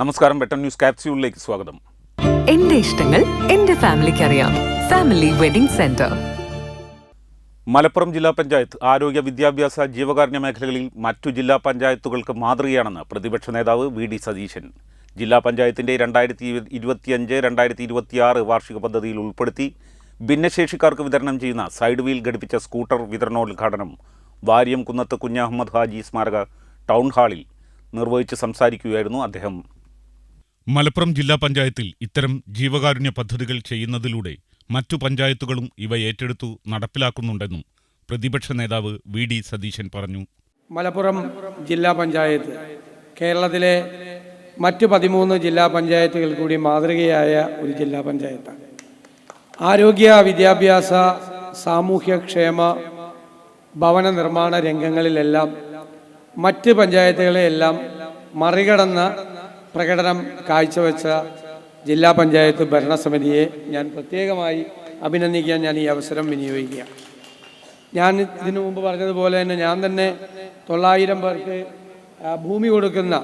നമസ്കാരം വെട്ടൻ ന്യൂസ് കാപ്സ്യൂളിലേക്ക് സ്വാഗതം. എന്റെ ഇഷ്ടങ്ങൾ എന്റെ ഫാമിലിക്ക് അറിയാം. Family wedding centre. മലപ്പുറം ജില്ലാ പഞ്ചായത്ത് ആരോഗ്യ വിദ്യാഭ്യാസ ജീവകാരുണ്യ മേഖലകളിൽ മറ്റു ജില്ലാ പഞ്ചായത്തുകൾക്ക് മാതൃകയാണെന്ന് പ്രതിപക്ഷ നേതാവ് വി ഡി സതീശൻ. ജില്ലാ പഞ്ചായത്തിന്റെ രണ്ടായിരത്തി ഇരുപത്തിയഞ്ച് രണ്ടായിരത്തി ഇരുപത്തിയാറ് വാർഷിക പദ്ധതിയിൽ ഉൾപ്പെടുത്തി ഭിന്നശേഷിക്കാർക്ക് വിതരണം ചെയ്യുന്ന സൈഡ് വീൽ ഘടിപ്പിച്ച സ്കൂട്ടർ വിതരണോദ്ഘാടനം വാര്യം കുന്നത്ത് കുഞ്ഞഹമ്മദ് ഹാജി സ്മാരക ടൗൺ ഹാളിൽ നിർവഹിച്ച് സംസാരിക്കുകയായിരുന്നു അദ്ദേഹം. മലപ്പുറം ജില്ലാ പഞ്ചായത്തിൽ ഇത്തരം ജീവകാരുണ്യ പദ്ധതികൾ ചെയ്യുന്നതിലൂടെ മറ്റു പഞ്ചായത്തുകളും ഇവ ഏറ്റെടുത്തു നടപ്പിലാക്കുന്നുണ്ടെന്നും പ്രതിപക്ഷ നേതാവ് വി ഡി സതീശൻ പറഞ്ഞു. മലപ്പുറം ജില്ലാ പഞ്ചായത്ത് കേരളത്തിലെ മറ്റ് പതിമൂന്ന് ജില്ലാ പഞ്ചായത്തുകൾ കൂടി മാതൃകയായ ഒരു ജില്ലാ പഞ്ചായത്താണ്. ആരോഗ്യ വിദ്യാഭ്യാസ സാമൂഹ്യക്ഷേമ ഭവന നിർമ്മാണ രംഗങ്ങളിലെല്ലാം മറ്റ് പഞ്ചായത്തുകളെയെല്ലാം മറികടന്ന പ്രകടനം കാഴ്ചവെച്ച ജില്ലാ പഞ്ചായത്ത് ഭരണസമിതിയെ ഞാൻ പ്രത്യേകമായി അഭിനന്ദിക്കാൻ ഞാൻ ഈ അവസരം വിനിയോഗിക്കുകയാണ്. ഞാൻ ഇതിനു മുമ്പ് പറഞ്ഞതുപോലെ തന്നെ ഞാൻ തന്നെ തൊള്ളായിരം പേർക്ക് ഭൂമി കൊടുക്കുന്ന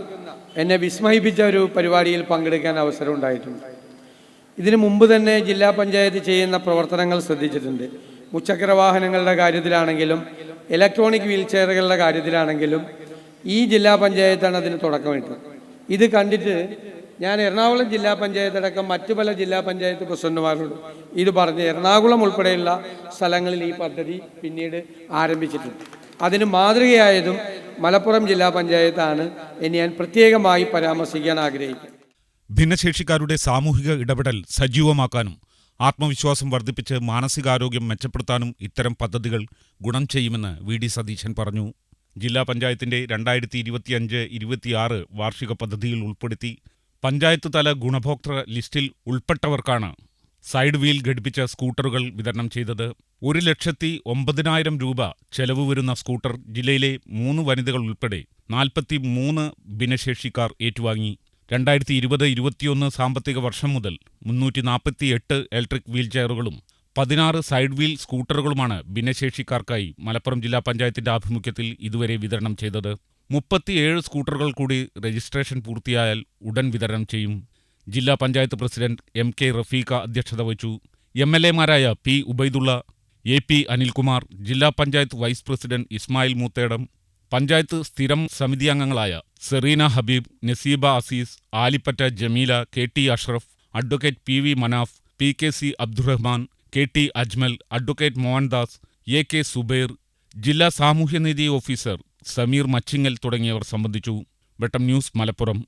എന്നെ വിസ്മയിപ്പിച്ച ഒരു പരിപാടിയിൽ പങ്കെടുക്കാൻ അവസരം ഉണ്ടായിട്ടുണ്ട്. ഇതിനു മുമ്പ് തന്നെ ജില്ലാ പഞ്ചായത്ത് ചെയ്യുന്ന പ്രവർത്തനങ്ങൾ ശ്രദ്ധിച്ചിട്ടുണ്ട്. മുച്ചക്ര വാഹനങ്ങളുടെ കാര്യത്തിലാണെങ്കിലും ഇലക്ട്രോണിക് വീൽ ചെയറുകളുടെ കാര്യത്തിലാണെങ്കിലും ഈ ജില്ലാ പഞ്ചായത്താണ് അതിന് തുടക്കമിട്ടത്. ഇത് കണ്ടിട്ട് ഞാൻ എറണാകുളം ജില്ലാ പഞ്ചായത്ത് അടക്കം മറ്റു പല ജില്ലാ പഞ്ചായത്ത് പ്രസിഡന്റുമാരോട് ഇത് പറഞ്ഞ് എറണാകുളം ഉൾപ്പെടെയുള്ള സ്ഥലങ്ങളിൽ ഈ പദ്ധതി പിന്നീട് ആരംഭിച്ചിട്ടുണ്ട്. അതിന് മാതൃകയായതും മലപ്പുറം ജില്ലാ പഞ്ചായത്താണ് എന്ന് ഞാൻ പ്രത്യേകമായി പരാമർശിക്കാൻ ആഗ്രഹിക്കുന്നു. ഭിന്നശേഷിക്കാരുടെ സാമൂഹിക ഇടപെടൽ സജീവമാക്കാനും ആത്മവിശ്വാസം വർദ്ധിപ്പിച്ച് മാനസികാരോഗ്യം മെച്ചപ്പെടുത്താനും ഇത്തരം പദ്ധതികൾ ഗുണം ചെയ്യുമെന്ന് വി ഡി സതീശൻ പറഞ്ഞു. ജില്ലാ പഞ്ചായത്തിന്റെ രണ്ടായിരത്തി ഇരുപത്തിയഞ്ച് ഇരുപത്തിയാറ് വാർഷിക പദ്ധതിയിൽ ഉൾപ്പെടുത്തി പഞ്ചായത്ത് തല ഗുണഭോക്തൃ ലിസ്റ്റിൽ ഉൾപ്പെട്ടവർക്കാണ് സൈഡ് വീൽ ഘടിപ്പിച്ച സ്കൂട്ടറുകൾ വിതരണം ചെയ്തത്. ഒരു ലക്ഷത്തി ഒമ്പതിനായിരം രൂപ ചെലവ് വരുന്ന സ്കൂട്ടർ ജില്ലയിലെ മൂന്ന് വനിതകൾ ഉൾപ്പെടെ നാൽപ്പത്തി മൂന്ന് ഭിന്നശേഷിക്കാർ ഏറ്റുവാങ്ങി. രണ്ടായിരത്തി ഇരുപത് ഇരുപത്തിയൊന്ന് സാമ്പത്തിക വർഷം മുതൽ മുന്നൂറ്റി നാൽപ്പത്തി എട്ട് ഇലക്ട്രിക് വീൽ ചെയറുകളും പതിനാറ് സൈഡ് വീൽ സ്കൂട്ടറുകളുമാണ് ഭിന്നശേഷിക്കാർക്കായി മലപ്പുറം ജില്ലാ പഞ്ചായത്തിന്റെ ആഭിമുഖ്യത്തിൽ ഇതുവരെ വിതരണം ചെയ്തത്. മുപ്പത്തിയേഴ് സ്കൂട്ടറുകൾ കൂടി രജിസ്ട്രേഷൻ പൂർത്തിയായാൽ ഉടൻ വിതരണം ചെയ്യും. ജില്ലാ panchayat president M K Rafeeq അധ്യക്ഷത വഹിച്ചു. M L എമാരായ P Ubaidulla A P Anilkumar ജില്ലാ പഞ്ചായത്ത് വൈസ് പ്രസിഡന്റ് ഇസ്മായിൽ മൂത്തേടം പഞ്ചായത്ത് സ്ഥിരം സമിതി അംഗങ്ങളായ Sereena Habeeb Naseeba Azeez Alippatta Jameela K T Ashraf advocate P V Manaf P K C Abdurahman K T Ajmal advocate Mohandas A K Subair ജില്ലാ സാമൂഹ്യനീതി officer Sameer Machingal തുടങ്ങിയവർ സംബന്ധിച്ചു. Vettam news Malappuram.